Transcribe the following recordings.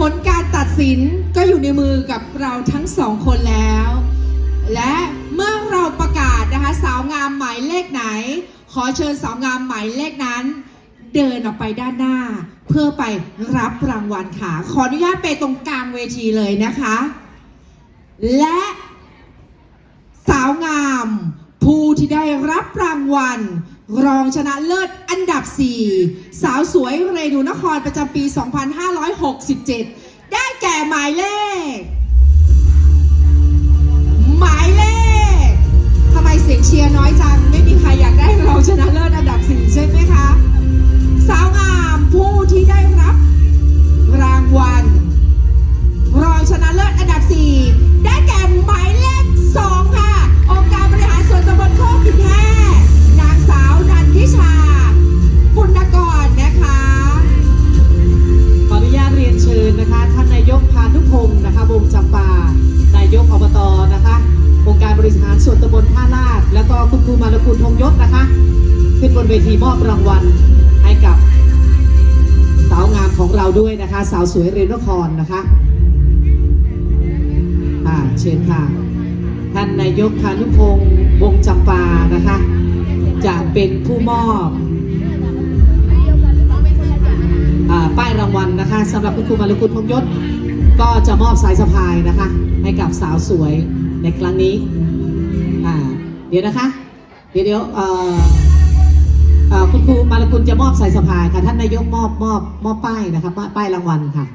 ผลการตัดสินก็อยู่ในมือกับเราทั้งสองคนแล้ว และเมื่อเราประกาศนะคะสาวงามหมายเลขไหน ขอเชิญสาวงามหมายเลขนั้น เดินออกไปด้านหน้า เพื่อไปรับรางวัลค่ะ ขออนุญาตไปตรงกลางเวทีเลยนะคะ และสาวงาม ผู้ที่ได้รับรางวัล รองชนะเลิศอันดับ 4 สาวสวยเรนูนครประจำปี 2567 ได้แก่หมายเลขีมอบรางวัลให้กับสาวงามของเราด้วยนะคะ สาวสวยเรนนครนะคะอ่าเชิญค่ะ ท่านนายกพานุพงศ์วงจำปานะคะ จะเป็นผู้มอบอป้ายรางวัลนะคะสำหรับคุณครูมารุกุลพงยศ ก็จะมอบสายสะพายนะคะ ให้กับสาวสวยในครั้งนี้ อ่า เดี๋ยวนะคะ เดี๋ยวเดี๋ยวเอ่อ คุณครูมารุกุลจะมอบสายสะพายค่ะ ท่านนายกมอบมอบมอบป้ายนะครับป้ายรางวัลค่ะ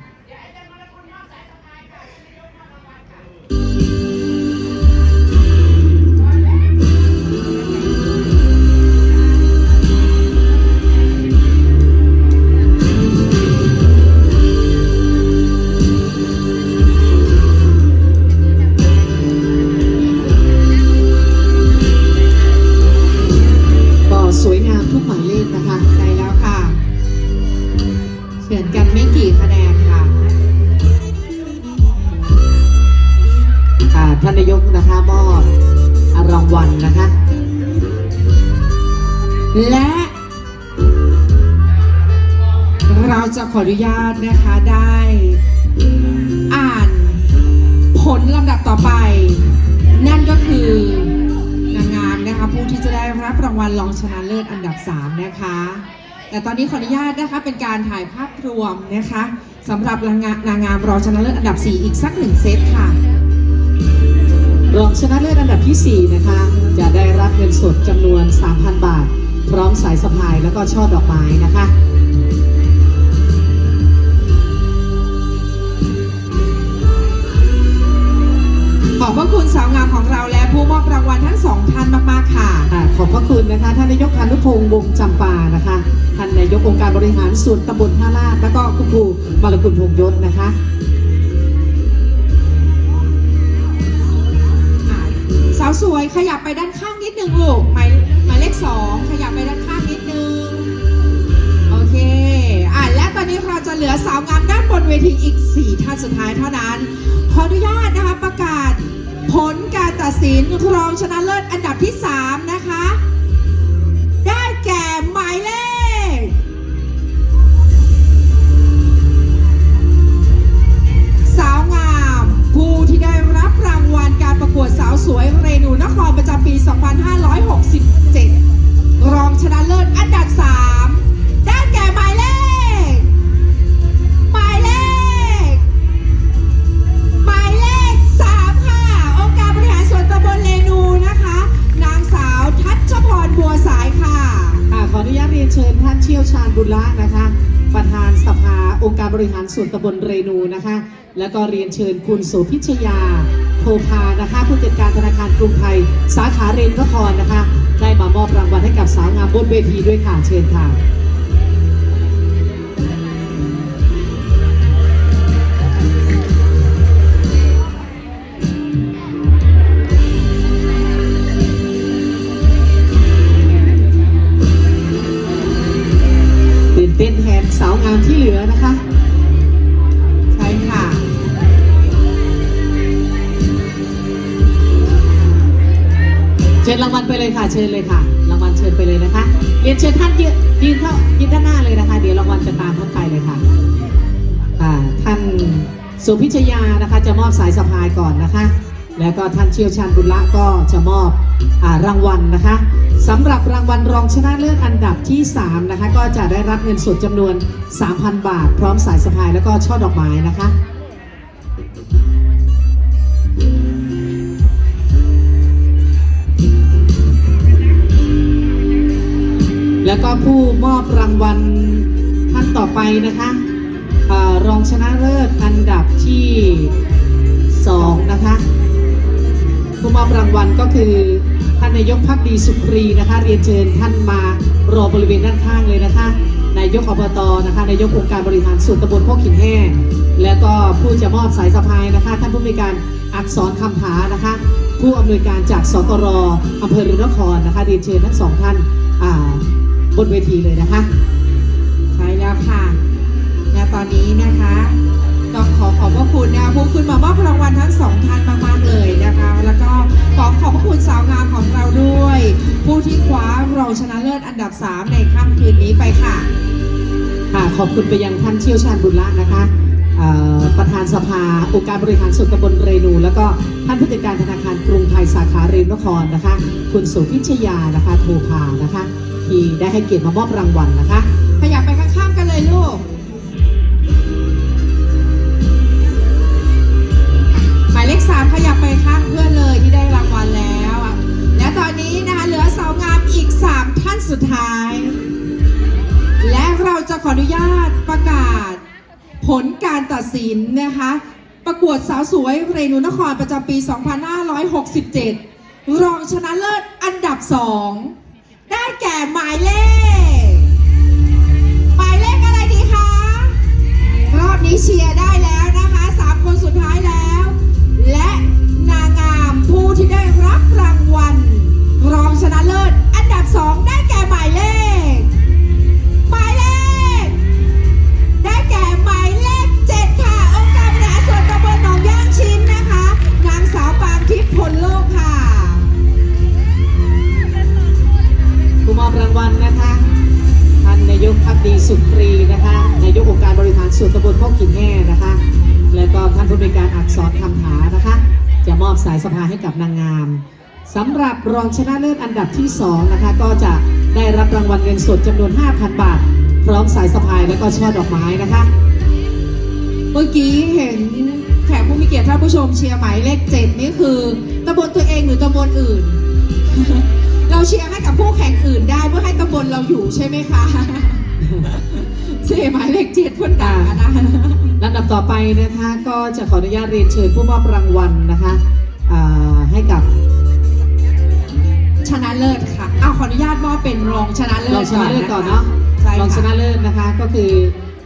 นะคะมอบรางวัลนะคะ และเราจะขออนุญาตนะคะได้อ่านผลลำดับต่อไป นั่นก็คือนางงามนะคะผู้ที่จะได้รับรางวัลรองชนะเลิศอันดับ 3 นะคะ แต่ตอนนี้ขออนุญาตนะคะเป็นการถ่ายภาพรวมนะคะสำหรับนางงามนางงามรองชนะเลิศอันดับ 4 อีกสักหนึ่งเซตค่ะ รองชนะเลิศอันดับที่ 4 นะคะ จะได้รับเงินสดจำนวน 3,000 บาท พร้อมสายสะพายแล้วก็ช่อดอกไม้นะคะขอบพระคุณสาวงามของเราและผู้มอบรางวัลทั้งสองท่านมากๆค่ะ ขอบพระคุณนะคะท่านนายกพานุพงศ์วงจำปานะคะท่านนายกองค์การบริหารส่วนตำบลท่าลาดแล้วก็คุณครูมารกุลพงยศนะคะาวสวยขยับไปด้านข้างนิดนึงลูกหมายหมายเลขสองขยับไปด้านข้างนิดนึงโอเคอะและตอนนี้เราจะเหลือสาวงามด้านบนเวทีอีก 4 ท่านสุดท้ายเท่านั้น ขออนุญาตนะคะประกาศ ผลการตัดสินรองชนะเลิศอันดับที่ 3 นะคะ ได้แก่หมายเลข บุญละนะคะ ประธานสภาองค์การบริหารส่วนตำบลเรนูนะคะ แล้วก็เรียนเชิญคุณโสพิชยาโทพานะคะ ผู้จัดการธนาคารกรุงไทย สาขาเรนนครนะคะ ได้มามอบรางวัลให้กับสาวงามบนเวทีด้วยค่ะเชิญค่ะ สาวงามที่เหลือนะคะ ใช่ค่ะ เชิญรางวัลไปเลยค่ะ เชิญเลยค่ะ รางวัลเชิญไปเลยนะคะ เรียนเชิญท่านยืนยืนเข้ายืนด้านหน้าเลยนะคะ เดี๋ยวรางวัลจะตามท่านไปเลยค่ะท่านสุพิชยานะคะ จะมอบสายสะพายก่อนนะคะ แล้วก็ท่านเชี่ยวชาญบุญละก็จะมอบอารางวัลนะคะสำหรับรางวัลรองชนะเลิศอันดับที่ 3 นะคะ ก็จะได้รับเงินสดจำนวน 3,000 บาท พร้อมสายสะพายแล้วก็ช่อดอกไม้นะคะแล้วก็ผู้มอบรางวัลท่านต่อไปนะคะอรองชนะเลิศอันดับที่สองนะคะ มอบรางวัลก็คือท่านนายกพักดีสุขรีนะคะ เรียนเชิญท่านมารอบริเวณด้านข้างเลยนะคะนายกอบตนะคะนายกองค์การบริหารส่วนตำบลโคกหินแห้แล้วก็ผู้จะมอบสายสะพายนะคะ ท่านผู้มีการอักษรคำผานะคะ ผู้อำนวยการจากสกรอำเภอรือนครนะคะเรียนเชิญทั้งสองท่านบนเวทีเลยนะคะ ใช่แล้วค่ะและตอนนี้นะคะ ต้องขอขอบพระคุณนะคะผู้ขึ้นมามอบรางวัลทั้งสองท่านมากๆเลยนะคะ แล้วก็ขอขอบพระคุณสาวงามของเราด้วย ผู้ที่คว้ารองชนะเลิศอันดับ 3 ในค่ำคืนนี้ไปค่ะค่ะขอบคุณไปยังท่านเชี่ยวชาญบุญละนะคะเอ่อประธานสภาองค์การบริหารส่วนตำบลเรนู แล้วก็ท่านผู้จัดการธนาคารกรุงไทยสาขาเรนนครนะคะ คุณสุพิชยานะคะโทพานะคะ ที่ได้ให้เกียรติมามอบรางวัลนะคะ ขยับไปข้างๆกันเลยลูก สามขยับไปข้างเพื่อนเลยที่ได้รางวัลแล้วอะและตอนนี้นะคะเหลือสาวงามอีก3ท่านสุดท้าย และเราจะขออนุญาตประกาศ ผลการตัดสินนะคะ ประกวดสาวสวยเรนูนครประจำปี 2567 รองชนะเลิศอันดับ2ได้แก่หมายเลข หมายเลขอะไรดีคะ รอบนี้เชียร์ได้ ส่ตำบลโคกหินแห่นะคะ และก็ท่านผู้บริการอักษรคำผานะคะ จะมอบสายสภาให้กับนางงามสำหรับรองชนะเลิศอันดับที่สองนะคะก็จะได้รับรางวัลเงินสดจำนวน 5,000 บาท พร้อมสายสะพายและก็ช่อดอกไม้นะคะ เมื่อกี้เห็นแขกผู้มีเกียรติท่านผู้ชมเชียร์หมายเลขเจ็ดนี่คือตำบลตัวเองหรือตำบลอื่น เราเชียร์ให้กับผู้แข่งอื่นได้เพื่อให้ตำบลเราอยู่ใช่ไหมคะ เชียร์หมายเลขเจ็ดเพื่อนด่านะลำดับต่อไปนะคะ ก็จะขออนุญาตเรียนเชิญผู้มอบรางวัลนะคะอ่าให้กับ ชนะเลิศค่ะเอาขออนุญาตมอบเป็นรองชนะเลิศรองชนะเลิศก่อนเนาะใช่รองชค่ะนะเลิศนะคะ ก็คือ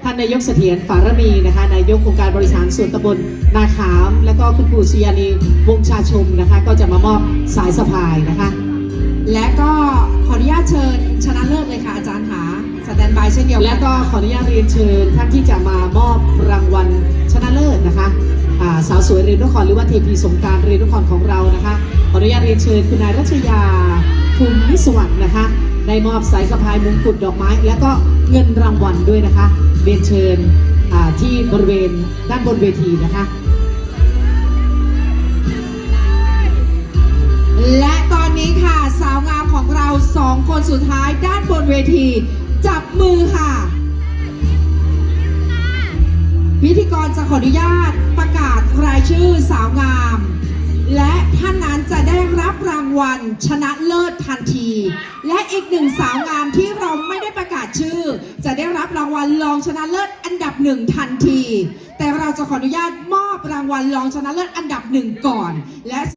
ท่านนายกเสถียรฝารมีนะคะนายกองค์การบริหารส่วนตำบลนาขาม และก็คุณครูศรียานีวงศ์ชาชมนะคะ ก็จะมามอบสายสะพายนะคะ และก็ขออนุญาตเชิญชนะเลิศเลยค่ะอาจารย์หาส แตนบายเช่นเดียวกันและก็ขออนุญาตเรียนเชิญท่านที่จะมามอบรางวัลชนะเลิศนะคะาสาวสวยเรียนนครหรือว่าเทพีสงการเรียนนครของเรานะคะขออนุญาตเรียนเชิญคุณนายรัชยาภูมิสวัสดิ์นะคะได้มอบสายสะพายมงกุฎดอกไม้ และก็เงินรางวัลด้วยนะคะ เรียนเชิญที่บริเวณด้านบนเวทีนะคะ และตอนนี้ค่ะสาวงามของเราสองคนสุดท้ายด้านบนเวที จับมือค่ะ พิธีกรจะขออนุญาตประกาศรายชื่อสาวงาม และท่านนั้นจะได้รับรางวัลชนะเลิศทันที และอีกหนึ่งสาวงามที่เราไม่ได้ประกาศชื่อ จะได้รับรางวัลรองชนะเลิศอันดับหนึ่งทันที แต่เราจะขออนุญาตมอบรางวัลรองชนะเลิศอันดับหนึ่งก่อน และ